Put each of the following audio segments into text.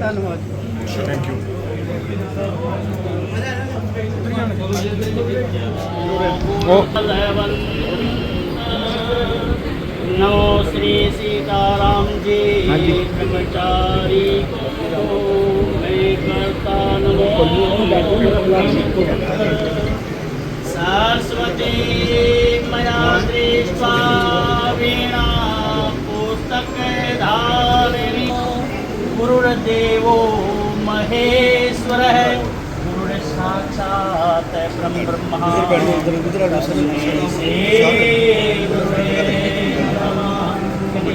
ਧੰਨਵਾਦ thank you ਉਹ ਨਮੋ ਸ੍ਰੀ ਸੀਤਾਰਾਮ ਜੀ ਬ੍ਰਹਮਚਾਰੀ ਕੋ ਮੈਂ ਕਰਤਾ ਨਮੋ ਸਰਸਵਤੀ ਮਇਆ ਦ੍ਰਿਸ਼ਟਾ ਵੀਣਾ ਪੁਸਤਕ ਧਾਰਿਣੀ ਗੁਰੁਰਦੇਵੋ ਮਹੇਸ਼ਵਰ ਹੈ ਸਾਚਾਤ ਬ੍ਰਹਮ ਬ੍ਰਹਮਾ ਗੁਰੂ ਗੁਰੂ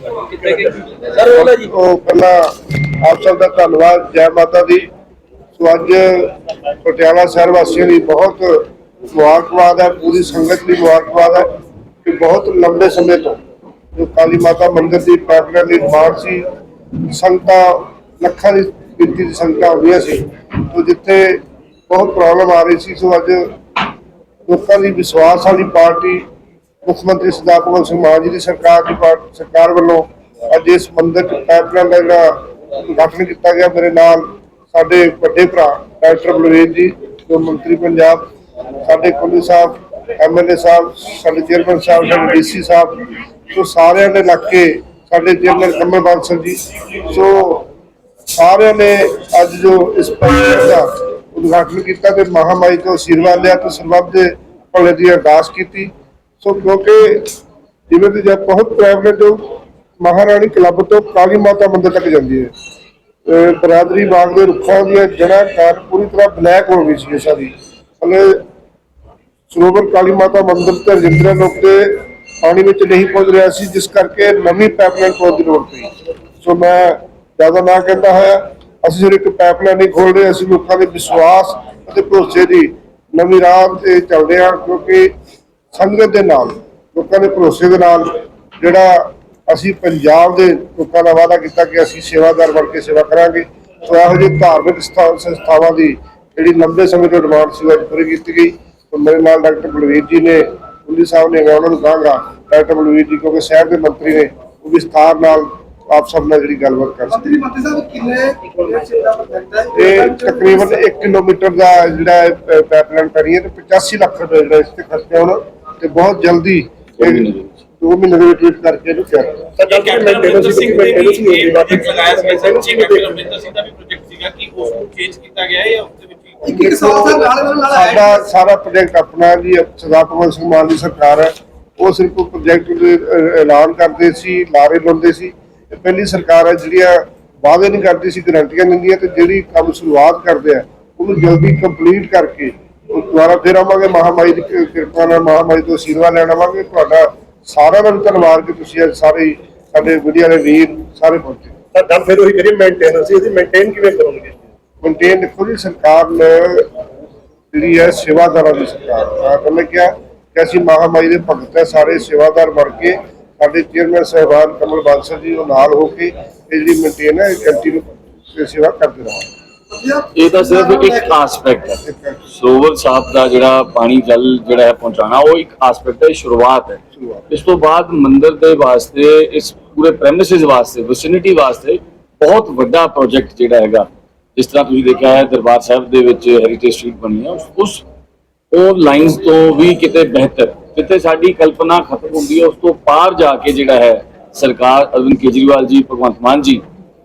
ਸਰ ਧੰਨਵਾਦ ਜੈ ਮਾਤਾ ਦੀ। ਸੋ ਅੱਜ ਪਟਿਆਲਾ ਸ਼ਹਿਰ ਵਾਸੀਆਂ ਮੁਬਾਰਕਬਾਦ ਹੈ ਪੂਰੀ ਸੰਗਤ ਦੀ ਮੁਬਾਰਕਬਾਦ ਹੈ ਕਿ ਬਹੁਤ ਲੰਬੇ ਸਮੇਂ ਤੋਂ ਜੋ ਕਾਲੀ ਮਾਤਾ ਮੰਦਰ ਦੀ ਪ੍ਰਾਰਥਨਾ ਦੀ ਮਾਰ ਸੀ ਸੰਗਤਾਂ ਲੱਖਾਂ ਦੀ ਗਿਣਤੀ ਦੀ ਸੰਗਤਾਂ ਆਉਂਦੀਆਂ ਸੀ ਤੋਂ ਜਿੱਥੇ ਬਹੁਤ ਪ੍ਰੋਬਲਮ ਆ ਰਹੀ ਸੀ ਸੋ ਅੱਜ ਲੋਕਾਂ ਦੀ ਵਿਸ਼ਵਾਸ ਵਾਲੀ ਪਾਰਟੀ ਮੁੱਖ ਮੰਤਰੀ ਸਰਦਾਰ ਭਗਵੰਤ ਸਿੰਘ ਮਾਨ ਜੀ ਦੀ ਸਰਕਾਰ ਦੀ ਪਾਰ- ਸਰਕਾਰ ਵੱਲੋਂ ਅੱਜ ਇਸ ਮੰਦਿਰ ਚ ਪਾਈਪਲਾਈਨ ਦਾ ਜਿਹੜਾ ਉਦਘਾਟਨ ਕੀਤਾ ਗਿਆ। ਮੇਰੇ ਨਾਲ ਸਾਡੇ ਵੱਡੇ ਭਰਾ ਡਾਕਟਰ ਬਲਵੇਦ ਜੀ, ਜੋ ਮੰਤਰੀ ਪੰਜਾਬ, ਸਾਡੇ ਕੁੱਲੀ ਸਾਹਿਬ ਐਮਐਲਏ ਸਾਹਿਬ, ਸਾਡੇ ਚੇਅਰਮੈਨ ਸਾਹਿਬ, ਸਾਡੇ ਡੀਸੀ ਸਾਹਿਬ, ਸੋ ਸਾਰਿਆਂ ਨੇ ਲੱਗ ਕੇ ਸਾਡੇ ਚੇਅਰਮੈਨ ਕਮਲ ਬਾਂਸਲ ਜੀ, ਸੋ ਸਾਰਿਆਂ ਨੇ ਅੱਜ ਜੋ ਇਸ ਪ੍ਰੋਜੈਕਟ ਦਾ ਉਦਘਾਟਨ ਕੀਤਾ ਤੇ ਮਹਾਮਾਈ ਤੋਂ ਆਸ਼ੀਰਵਾਦ ਲਿਆ ਤੇ ਸਰਬੱਤ ਦੇ ਭਲੇ ਦੀ ਅਰਦਾਸ ਕੀਤੀ। ਸੋ ਕਿਉਂਕਿ ਜਿਵੇਂ ਕਿ ਜਦ ਬਹੁਤ ਪ੍ਰਾਈਵੇਟ ਜੋ ਮਹਾਰਾਣੀ ਕਲੱਬ ਤੋਂ ਕਾਲੀ ਮਾਤਾ ਮੰਦਿਰ ਤੱਕ ਜਾਂਦੀ ਹੈ। ਅਹ ਬਰਾਦਰੀ ਬਾਗ ਦੇ ਰੁੱਖਾਂ ਦੀਆਂ ਜੜ੍ਹਾਂ ਕਾਰ ਪੂਰੀ ਤਰ੍ਹਾਂ ਬਲੈਕ ਹੋ ਗਈ ਸੀ ਇਹ ਸਾਰੀ ਹਲੇ ਸਰੋਵਰ ਕਾਲੀ ਮਾਤਾ ਮੰਦਿਰ ਤੇ ਰਜਿੰਦਰਾ ਲੋਕ ਦੇ ਪਾਣੀ ਵਿੱਚ ਨਹੀਂ ਪਹੁੰਚ ਰਿਹਾ ਸੀ, ਜਿਸ ਕਰਕੇ ਨਵੀਂ ਪਾਈਪਲਾਈਨ ਪਾਉਣ ਦੀ ਲੋੜ ਪਈ। ਸੋ ਮੈਂ ਜ਼ਿਆਦਾ ਨਾ ਕਹਿੰਦਾ ਹੋਇਆ ਅਸੀਂ ਸਿਰਫ ਇੱਕ ਪਾਈਪਲਾਈਨ ਨਹੀਂ ਖੋਲ ਰਹੇ, ਅਸੀਂ ਲੋਕਾਂ ਦੇ ਵਿਸ਼ਵਾਸ ਅਤੇ ਭਰੋਸੇ ਦੀ ਨਵੀਂ ਰਾਹ ਤੇ ਚੱਲਦੇ ਹਾਂ, ਕਿਉਂਕਿ ਸੰਗਤ ਦੇ ਨਾਲ ਲੋਕਾਂ ਦੇ ਭਰੋਸੇ ਦੇ ਨਾਲ ਜਿਹੜਾ ਅਸੀਂ ਪੰਜਾਬ ਦੇ ਲੋਕਾਂ ਦਾ ਵਾਅਦਾ ਕੀਤਾ ਕਿ ਅਸੀਂ ਸੇਵਾਦਾਰ ਬਣ ਕੇ ਸੇਵਾ ਕਰਾਂਗੇ ਸੋ ਇਹੋ ਜਿਹੇ ਧਾਰਮਿਕ ਸਥਾ- ਸੰਸਥਾਵਾਂ ਦੀ ਜਿਹੜੀ ਲੰਬੇ ਸਮੇਂ ਤੋਂ ਡਿਮਾਂਡ ਸੀ ਉਹ ਅੱਜ ਪੂਰੀ ਕੀਤੀ ਗਈ। ਤੇ ਮੇਰੇ ਨਾਲ ਡਾਕਟਰ ਬਲਵੀਰ ਜੀ ਨੇ ਪੁਲਿਸ ਸਾਹਿਬ ਨੇ ਉਹਨਾਂ ਨੂੰ ਕਹਾਂਗਾ ਡਾਕਟਰ ਬਲਵੀਰ ਜੀ ਕਿਉਂਕਿ ਸ਼ਹਿਰ ਦੇ ਮੰਤਰੀ ਨੇ ਉਹ ਵਿਸਥਾਰ ਨਾਲ ਆਪ ਸਭ ਨਾਲ ਜਿਹੜੀ ਗੱਲਬਾਤ ਕਰ ਸਕਦੇ। ਇਹ ਤਕਰੀਬਨ 1 ਕਿਲੋਮੀਟਰ ਦਾ ਜਿਹੜਾ ਪਾਈਪਲਾਈਨ ਕਰੀ ਹੈ ਤੇ 85 ਲੱਖ ਰੁਪਏ ਜਿਹੜਾ ਇਸ ਤੇ ਖਰਚਿਆ ਹੋਣਾ। ਤੇ ਬਹੁਤ ਜਲਦੀ ਇਹ 2 ਮਹੀਨੇ ਦੇ ਵਿੱਚ ਵਿੱਚ ਕਰਕੇ ਇਹਨੂੰ ਕਰ ਇਹ ਕੈਪਟਨ ਅਮਰਿੰਦਰ ਸਿੰਘ ਦੇ ਵੀ ਇਹ ਪ੍ਰੋਜੈਕਟ ਲਗਾਇਆ ਸੀ ਸਰ ਜੀ ਕੈਪਟਨ ਅਮਰਿੰਦਰ ਸਿੰਘ ਦਾ ਵੀ ਪ੍ਰੋਜੈਕਟ ਸੀਗਾ ਕਿ ਉਸ ਨੂੰ ਚੇਂਜ ਕੀਤਾ ਗਿਆ ਹੈ ਜਾਂ ਉਸ ਦੇ ਵਿੱਚ ਹੀ ਇੱਕ ਇੱਕ ਸਾਲ ਦਾ ਨਾਲ ਨਾਲ ਨਾਲ ਹੈ ਸਾਡਾ ਸਾਰਾ ਪ੍ਰੋਜੈਕਟ ਆਪਣਾ ਜੀ ਸਰਦਾਰ ਭਗਵੰਤ ਸਿੰਘ ਮਾਨ ਦੀ ਸਰਕਾਰ ਹੈ। ਉਹ ਸਿਰਫ ਪ੍ਰੋਜੈਕਟ ਦੇ ਐਲਾਨ ਕਰਦੇ ਸੀ ਲਾਰੇ ਲਾਉਂਦੇ ਸੀ। ਇਹ ਪਹਿਲੀ ਸਰਕਾਰ ਹੈ ਜਿਹੜੀਆਂ ਵਾਅਦੇ ਨਹੀਂ ਕਰਦੀ ਸੀ ਗਰੰਟੀਆਂ ਦਿੰਦੀਆਂ ਤੇ ਜਿਹੜੀ ਕੰਮ ਸ਼ੁਰੂਆਤ ਕਰਦੇ ਆ ਉਹਨੂੰ ਜਲਦੀ ਕੰਪਲੀਟ ਕਰਕੇ ਦੁਬਾਰਾ ਫਿਰ ਆਵਾਂਗੇ ਮਹਾਮਾਈ ਦੀ ਕਿ- ਕਿਰਪਾ ਨਾਲ ਮਹਾਮਾਈ ਤੋਂ ਆਸ਼ੀਰਵਾਦ ਲੈਣ ਆਵਾਂਗੇ। ਤੁਹਾਡਾ ਸਾਰਿਆਂ ਦਾ ਧੰਨਵਾਦ ਕਿ ਤੁਸੀਂ ਅੱਜ ਸਾਰੇ ਸਾਡੇ ਮੀਡੀਆ ਦੇ ਵੀਰ ਸਾਰੇ ਪਹੁੰਚੇ। ਤਾਂ ਗੱਲ ਫਿਰ ਉਹੀ ਕਰੀ ਮੇਨਟੇਨੈਂਸ ਇਹਦੀ ਮੇਨਟੇਨ ਕਿਵੇਂ ਕਰੋਗੇ? ਮੇਨਟੇਨ ਜੀ ਸਰਕਾਰ ਨੇ ਜਿਹੜੀ ਹੈ ਸੇਵਾਦਾਰਾਂ ਦੀ ਸਰਕਾਰ ਮੈਂ ਪਹਿਲਾਂ ਕਿਹਾ ਕਿ ਅਸੀਂ ਮਹਾਮਾਈ ਦੇ ਭਗਤ ਹੈ ਸਾਰੇ ਸੇਵਾਦਾਰ ਬਣ ਕੇ ਸਾਡੇ ਚੇਅਰਮੈਨ ਸਾਹਿਬਾਨ ਕਮਲ ਬਾਂਸਲ ਜੀ ਉਹ ਨਾਲ ਹੋ ਕੇ ਇਹ ਜਿਹੜੀ ਮੇਨਟੇਨ ਹੈ ਕੰਟੀਨਿਊ ਸੇਵਾ ਕਰਦੇ ਰਹਾਂਗੇ। ਇਹ ਤਾਂ ਸਿਰਫ ਇੱਕ ਆਸਪੈਕਟ ਹੈ। ਸਰੋਵਰ ਸਾਹਿਬ ਦਾ ਜਿਹੜਾ ਪਾਣੀ ਜਲ ਜਿਹੜਾ ਹੈ ਪਹੁੰਚਾਣਾ ਉਹ ਇੱਕ ਆਸਪੈਕਟ ਹੈ ਸ਼ੁਰੂਆਤ ਹੈ। ਇਸ ਤੋਂ ਬਾਅਦ ਮੰਦਿਰ ਦੇ ਵਾਸਤੇ ਇਸ ਪੂਰੇ ਪ੍ਰੈਮਿਸਿਸ ਵਾਸਤੇ ਵਿਸਿਨਿਟੀ ਵਾਸਤੇ ਬਹੁਤ ਵੱਡਾ ਪ੍ਰੋਜੈਕਟ ਜਿਹੜਾ ਹੈਗਾ। ਜਿਸ ਤਰ੍ਹਾਂ ਤੁਸੀਂ ਦੇਖਿਆ ਹੈ ਦਰਬਾਰ ਸਾਹਿਬ ਦੇ ਵਿੱਚ ਹੈਰੀਟੇਜ ਸਟਰੀਟ ਬਣੀ ਹੈ ਉਸ- ਉਸ ਉਹ ਲਾਈਨਸ ਤੋਂ ਵੀ ਕਿਤੇ ਬਿਹਤਰ। ਜਿੱਥੇ ਸਾਡੀ ਕਲਪਨਾ ਖਤਮ ਹੁੰਦੀ ਹੈ ਉਸ ਤੋਂ ਪਾਰ ਜਾ ਕੇ ਜਿਹੜਾ ਹੈ ਸਰਕਾਰ ਅਰਵਿੰਦ ਕੇਜਰੀਵਾਲ ਜੀ ਭਗਵੰਤ ਮਾਨ ਜੀ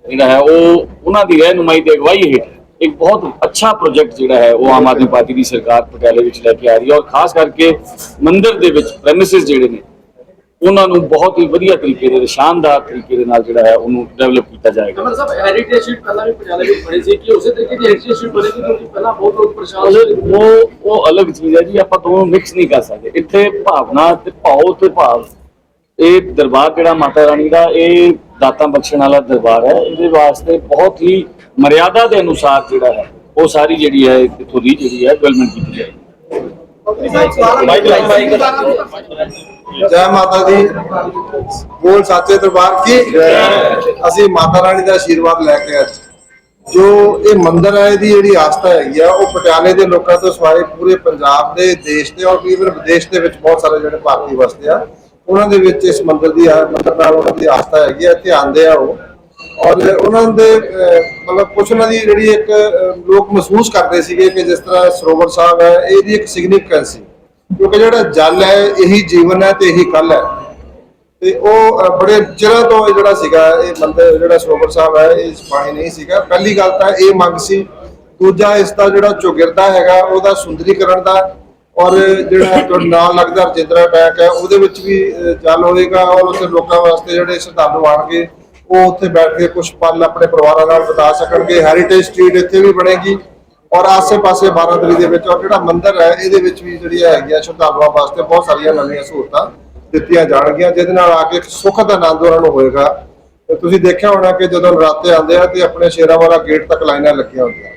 ਜਿਹੜਾ ਹੈ ਉਹ ਉਹਨਾਂ ਦੀ ਰਹਿਨੁਮਾਈ ਤੇ ਅਗਵਾਈ ਹੇਠ ਇੱਕ ਬਹੁਤ ਅੱਛਾ ਪ੍ਰੋਜੈਕਟ ਜਿਹੜਾ ਹੈ ਉਹ ਆਮ ਆਦਮੀ ਪਾਰਟੀ ਦੀ ਸਰਕਾਰ ਪਟਿਆਲੇ ਵਿੱਚ ਲੈ ਕੇ ਆ ਰਹੀ ਹੈ ਔਰ ਖਾਸ ਕਰਕੇ ਮੰਦਿਰ ਦੇ ਵਿੱਚ ਪ੍ਰੈਮਿਸਿਸ ਜਿਹੜੇ ਨੇ ਉਹਨਾਂ ਨੂੰ ਬਹੁਤ ਹੀ ਵਧੀਆ ਤਰੀਕੇ ਦੇ ਸ਼ਾਨਦਾਰ ਤਰੀਕੇ ਦੇ ਨਾਲ ਜਿਹੜਾ ਹੈ ਉਹਨੂੰ ਡਿਵੈਲਪ ਕੀਤਾ ਜਾਏਗਾ। ਕਮਲ ਸਾਹਿਬ ਹੈਰੀਟੇਜ ਸ਼ੀਟ ਪਹਿਲਾਂ ਵੀ ਪਟਿਆਲੇ ਵਿੱਚ ਬਣੀ ਸੀ ਕਿ ਉਸੇ ਤਰੀਕੇ ਦੀ ਹੈਰੀਟੇਜ ਸ਼ੀਟ ਬਣੇਗੀ ਕਿਉਂਕਿ ਪਹਿਲਾਂ ਬਹੁਤ ਲੋਕ ਪਰੇਸ਼ਾਨ ਸੀ? ਉਹ ਉਹ ਅਲੱਗ ਚੀਜ਼ ਹੈ ਜੀ ਆਪਾਂ ਦੋਨੋਂ ਮਿਕਸ ਨਹੀਂ ਕਰ ਸਕਦੇ। ਇੱਥੇ ਭਾਵਨਾ ਤੇ ਭਾਉ ਤੇ ਭਾਵ। ਇਹ ਦਰਬਾਰ ਜਿਹੜਾ ਮਾਤਾ ਰਾਣੀ ਦਾ ਇਹ ਦਾਤਾਂ ਬਖਸ਼ਣ ਵਾਲਾ ਦਰਬਾਰ ਹੈ। ਇਹਦੇ ਵਾਸਤੇ ਬਹੁਤ ਹੀ ਮਰਿਆਦਾ ਦੇ ਅਨੁਸਾਰ ਜਿਹੜਾ ਹੈ ਉਹ ਸਾਰੀ ਜਿਹੜੀ ਹੈ ਇੱਥੋਂ ਦੀ ਜਿਹੜੀ ਹੈ ਡਿਵੈਲਪਮੈਂਟ ਕੀਤੀ ਜਾਏਗੀ। ਜੈ ਮਾਤਾ ਦੀ। ਬੋਲ ਸੱਚੇ ਦਰਬਾਰ ਕੀ? ਅਸੀਂ ਮਾਤਾ ਰਾਣੀ ਦਾ ਆਸ਼ੀਰਵਾਦ ਲੈ ਕੇ ਅੱਜ ਜੋ ਇਹ ਮੰਦਿਰ ਹੈ ਇਹਦੀ ਜਿਹੜੀ ਆਸਥਾ ਹੈਗੀ ਆ ਉਹ ਪਟਿਆਲੇ ਦੇ ਲੋਕਾਂ ਤੋਂ ਸਿਵਾਏ ਪੂਰੇ ਪੰਜਾਬ ਦੇ ਦੇਸ਼ ਦੇ ਔਰ ਈਵਨ ਵਿਦੇਸ਼ ਦੇ ਵਿੱਚ ਬਹੁਤ ਸਾਰੇ ਜਿਹੜੇ ਭਾਰਤੀ ਵਸਦੇ ਆ। ਉਹਨਾਂ ਦੇ ਵਿੱਚ ਇਸ ਮੰਦਿਰ ਦੀ ਆ- ਨਾਲ ਉਹਨਾਂ ਦੀ ਆਸਥਾ ਹੈਗੀ ਹੈ ਇੱਥੇ ਆਉਂਦੇ ਆ ਔਰ ਉਹਨਾਂ ਦੇ ਮਤਲਬ ਕੁਛ ਉਹਨਾਂ ਦੀ ਜਿਹੜੀ ਇੱਕ ਲੋਕ ਮਹਿਸੂਸ ਕਰਦੇ ਸੀਗੇ ਕਿ ਜਿਸ ਤਰ੍ਹਾਂ ਸਰੋਵਰ ਸਾਹਿਬ ਹੈ, ਇਹਦੀ ਇੱਕ ਸਿਗਨੀਫੀਕੈਂਸ ਸੀ। ਕਿਉਂਕਿ ਜਿਹੜਾ ਜਲ ਹੈ, ਇਹੀ ਜੀਵਨ ਹੈ ਤੇ ਇਹੀ ਕੱਲ ਹੈ। ਤੇ ਉਹ ਬੜੇ ਚਿਰਾਂ ਤੋਂ ਇਹ ਜਿਹੜਾ ਸੀਗਾ, ਇਹ ਮੰਦਿਰ, ਜਿਹੜਾ ਸਰੋਵਰ ਸਾਹਿਬ ਹੈ, ਇਹ ਪਾਣੀ ਨਹੀਂ ਸੀਗਾ। ਪਹਿਲੀ ਗੱਲ ਤਾਂ ਇਹ ਮੰਗ ਸੀ। ਦੂਜਾ ਇਸ ਦਾ ਜਿਹੜਾ ਚੌਗਿਰਦਾ ਹੈਗਾ, ਉਹਦਾ ਸੁੰਦਰੀਕਰਨ ਦਾ ਔਰ ਜਿਹੜਾ ਤੁਹਾਡੇ ਨਾਲ ਲੱਗਦਾ ਰਜਿੰਦਰਾ ਟੈਕ ਹੈ, ਉਹਦੇ ਵਿੱਚ ਵੀ ਚੱਲ ਜਲ ਹੋਏਗਾ ਔਰ ਉੱਥੇ ਲੋਕਾਂ ਵਾਸਤੇ ਜਿਹੜੇ ਸ਼ਰਧਾਲੂ ਆਣਗੇ ਉਹ ਉੱਥੇ ਬੈਠ ਕੇ ਕੁਝ ਪਲ ਆਪਣੇ ਪਰਿਵਾਰਾਂ ਨਾਲ ਬਿਤਾ ਸਕਣਗੇ। ਹੈਰੀਟੇਜ ਸਟਰੀਟ ਇੱਥੇ ਵੀ ਬਣੇਗੀ ਔਰ ਆਸੇ-ਪਾਸੇ ਬਾਰਾਦਰੀ ਦੇ ਵਿੱਚ ਔਰ ਜਿਹੜਾ ਮੰਦਿਰ ਹੈ, ਇਹਦੇ ਵਿੱਚ ਵੀ ਜਿਹੜੀ ਹੈਗੀਆਂ ਸ਼ਰਧਾਲੂਆਂ ਵਾਸਤੇ ਬਹੁਤ ਸਾਰੀਆਂ ਨਵੀਆਂ ਸਹੂਲਤਾਂ ਦਿੱਤੀਆਂ ਜਾਣਗੀਆਂ, ਜਿਹਦੇ ਨਾਲ ਆ ਕੇ ਇੱਕ ਸੁੱਖ ਦਾ ਆਨੰਦ ਉਹਨਾਂ ਨੂੰ ਹੋਏਗਾ। ਤੇ ਤੁਸੀਂ ਦੇਖਿਆ ਹੋਣਾ ਕਿ ਜਦੋਂ ਨਰਾਤੇ ਆਉਂਦੇ ਆ ਤੇ ਆਪਣੇ ਸ਼ੇਰਾਂ ਵਾਲਾ ਗੇਟ ਤੱਕ ਲਾਈਨਾਂ ਲੱਗੀਆਂ ਹੁੰਦੀਆਂ।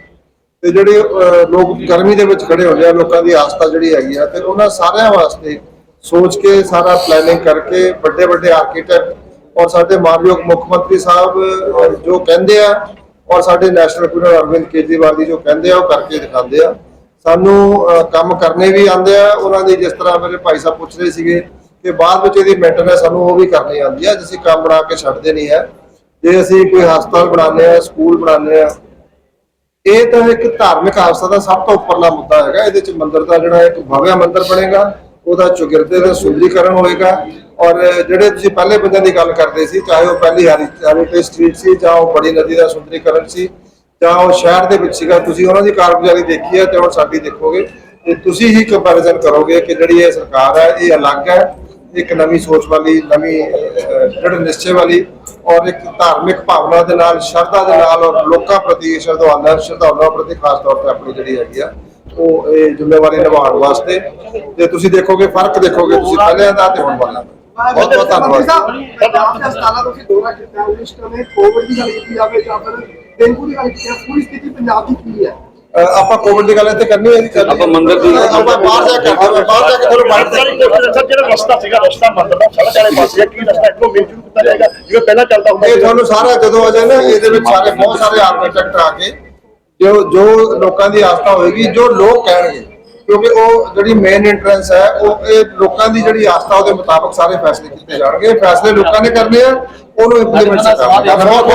ਤੇ ਜਿਹੜੇ ਲੋਕ ਗਰਮੀ ਦੇ ਵਿੱਚ ਖੜੇ ਹੁੰਦੇ ਆ, ਲੋਕਾਂ ਦੀ ਆਸਥਾ ਜਿਹੜੀ ਹੈਗੀ ਆ, ਤੇ ਉਹਨਾਂ ਸਾਰਿਆਂ ਵਾਸਤੇ ਸੋਚ ਕੇ ਸਾਰਾ ਪਲੈਨਿੰਗ ਕਰਕੇ ਵੱਡੇ ਵੱਡੇ ਆਰਕੀਟੈਕਟ ਔਰ ਸਾਡੇ ਮਾਨਯੋਗ ਮੁੱਖ ਮੰਤਰੀ ਸਾਹਿਬ ਜੋ ਕਹਿੰਦੇ ਆ, ਔਰ ਸਾਡੇ ਨੈਸ਼ਨਲ ਪ੍ਰੀਮੀਅਰ ਅਰਵਿੰਦ ਕੇਜਰੀਵਾਲ ਜੀ ਜੋ ਕਹਿੰਦੇ ਆ, ਉਹ ਕਰਕੇ ਦਿਖਾਉਂਦੇ ਆ। ਸਾਨੂੰ ਕੰਮ ਕਰਨੇ ਵੀ ਆਉਂਦੇ ਆ, ਉਹਨਾਂ ਦੀ ਜਿਸ ਤਰ੍ਹਾਂ ਮੇਰੇ ਭਾਈ ਸਾਹਿਬ ਪੁੱਛ ਰਹੇ ਸੀਗੇ ਕਿ ਬਾਅਦ ਵਿੱਚ ਇਹਦੀ ਮੇਨਟੇਨੈਂਸ ਸਾਨੂੰ ਉਹ ਵੀ ਕਰਨੀ ਆਉਂਦੀ ਆ ਜਿਵੇਂ ਕੰਮ ਬਣਾ ਕੇ ਛੱਡਦੇ ਨਹੀਂ ਹੈ ਜੇ ਅਸੀਂ ਕੋਈ ਹਸਪਤਾਲ ਬਣਾਉਂਦੇ ਆ, ਸਕੂਲ ਬਣਾਉਂਦੇ ਆ ਇਹ ਤਾਂ ਇੱਕ ਧਾਰਮਿਕ ਆਸਥਾ ਦਾ ਸਭ ਤੋਂ ਉੱਪਰਲਾ ਮੁੱਦਾ ਹੈਗਾ। ਇਹਦੇ ਚ ਮੰਦਿਰ ਦਾ ਜਿਹੜਾ ਇੱਕ ਭਵਿਆ ਮੰਦਿਰ ਬਣੇਗਾ ਉਹਦਾ ਚੁਗਿਰਦੇ ਦਾ ਸੁੰਦਰੀਕਰਨ ਹੋਏਗਾ ਔਰ ਜਿਹੜੇ ਤੁਸੀਂ ਪਹਿਲੇ ਬੰਦਿਆਂ ਦੀ ਗੱਲ ਕਰਦੇ ਸੀ ਚਾਹੇ ਉਹ ਪਹਿਲੀ ਹੈਰੀਟੇਜ ਸਟਰੀਟ ਸੀ ਜਾਂ ਉਹ ਬੜੀ ਨਦੀ ਦਾ ਸੁੰਦਰੀਕਰਨ ਸੀ ਜਾਂ ਉਹ ਸ਼ਹਿਰ ਦੇ ਵਿੱਚ ਸੀਗਾ ਤੁਸੀਂ ਉਹਨਾਂ ਦੀ ਕਾਰਗੁਜ਼ਾਰੀ ਦੇਖੀ ਹੈ ਤੇ ਹੁਣ ਸਾਡੀ ਦੇਖੋਗੇ ਤੇ ਤੁਸੀਂ ਹੀ ਕੰਪੈਰੀਜ਼ਨ ਕਰੋਗੇ ਕਿ ਜਿਹੜੀ ਇਹ ਸਰਕਾਰ ਹੈ ਇਹ ਅਲੱਗ ਹੈ ਇੱਕ ਨਵੀਂ ਸੋਚ ਵਾਲੀ ਨਵੀਂ ਅਹ, ਦ੍ਰਿੜ ਨਿਸ਼ਚੇ ਵਾਲੀ ਔਰ ਇੱਕ ਧਾਰਮਿਕ ਭਾਵਨਾ ਦੇ ਨਾਲ ਸ਼ਰਧਾ ਦੇ ਨਾਲ ਔਰ ਲੋਕਾਂ ਪ੍ਰਤੀ ਸ਼ਰਧਾਵਾਂ ਸ਼ਰਧਾਵਾਂ ਪ੍ਰਤੀ ਖਾਸ ਤੌਰ ਤੇ ਆਪਣੀ ਜਿਹੜੀ ਹੈਗੀ ਆ ਉਹ ਇਹ ਜ਼ਿੰਮੇਵਾਰੀ ਨਿਭਾਉਣ ਵਾਸਤੇ। ਤੇ ਤੁਸੀਂ ਦੇਖੋਗੇ ਫ਼ਰਕ ਦੇਖੋਗੇ ਤੁਸੀਂ ਪਹਿਲਿਆਂ ਦਾ ਤੇ ਹੁਣ ਵਾਲਾ। ਬਹੁਤ ਬਹੁਤ ਧੰਨਵਾਦ। ਦੇ ਹਸਪਤਾਲਾਂ ਤੋਂ ਅਸੀਂ ਦੌਰਾ ਕੀਤਾ ਉਸ ਸਮੇਂ ਕੋਵਿਡ ਦੀ ਗੱਲ ਕੀਤੀ ਜਾਵੇ ਜਾਂ ਫਿਰ ਡੇਂਗੂ ਦੀ ਗੱਲ ਕੀਤੀ ਪੂਰੀ ਸਥਿਤੀ ਪੰਜਾਬ ਦੀ ਕੀ ਹੈ ਆਪਾਂ ਕੋਵਿਡ ਦੀ ਗੱਲ ਇੱਥੇ ਕਰਨੀ ਹੈ ਜੀ ਕਰਨੀ ਆਪਾਂ ਮੰਦਿਰ ਦੀ- ਆਪਾਂ ਬਾਹਰ ਜਾ ਕੇ ਹਾਂ, ਬਾਹਰ ਜਾ ਕੇ ਤੁਹਾਨੂੰ ਬਾਹਰ ਸਰ ਜਿਹੜਾ ਰਸਤਾ ਸੀਗਾ ਰਸਤਾ ਮੰਦਰ ਦਾ ਸਾਰਾ ਚਾਰੇ ਪਾਸੇ ਕੀ ਰਸਤਾ ਇੱਕੋ ਮੇਨ ਸ਼ੁਰੂ ਕੀਤਾ ਜਾਏਗਾ ਜਿਵੇਂ ਪਹਿਲਾਂ ਚੱਲਦਾ ਹੁੰਦਾ ਇਹ ਤੁਹਾਨੂੰ ਸਾਰਾ ਜਦੋਂ ਆ ਨਾ ਇਹਦੇ ਵਿੱਚ ਸਾਰੇ ਬਹੁਤ ਸਾਰੇ ਆਰਕੀਟੈਕਟ ਆ ਕੇ ਜੋ ਜੋ ਲੋਕਾਂ ਦੀ ਆਸਥਾ ਹੋਏਗੀ ਜੋ ਲੋਕ ਕਹਿਣਗੇ ਕਿਉਂਕਿ ਉਹ ਜਿਹੜੀ ਮੇਨ ਐਂਟਰੈਂਸ ਹੈ ਉਹ ਇਹ ਲੋਕਾਂ ਦੀ ਜਿਹੜੀ ਆਸਥਾ ਉਹਦੇ ਮੁਤਾਬਕ ਸਾਰੇ ਫੈਸਲੇ ਕੀਤੇ ਜਾਣਗੇ। ਫੈਸਲੇ ਲੋਕਾਂ ਨੇ ਕਰਨੇ ਆ ਉਹਨੂੰ ਇੰਪਲੀਮੈਂਟ ਕਰਨਾ। ਬਹੁਤ ਬਹੁਤ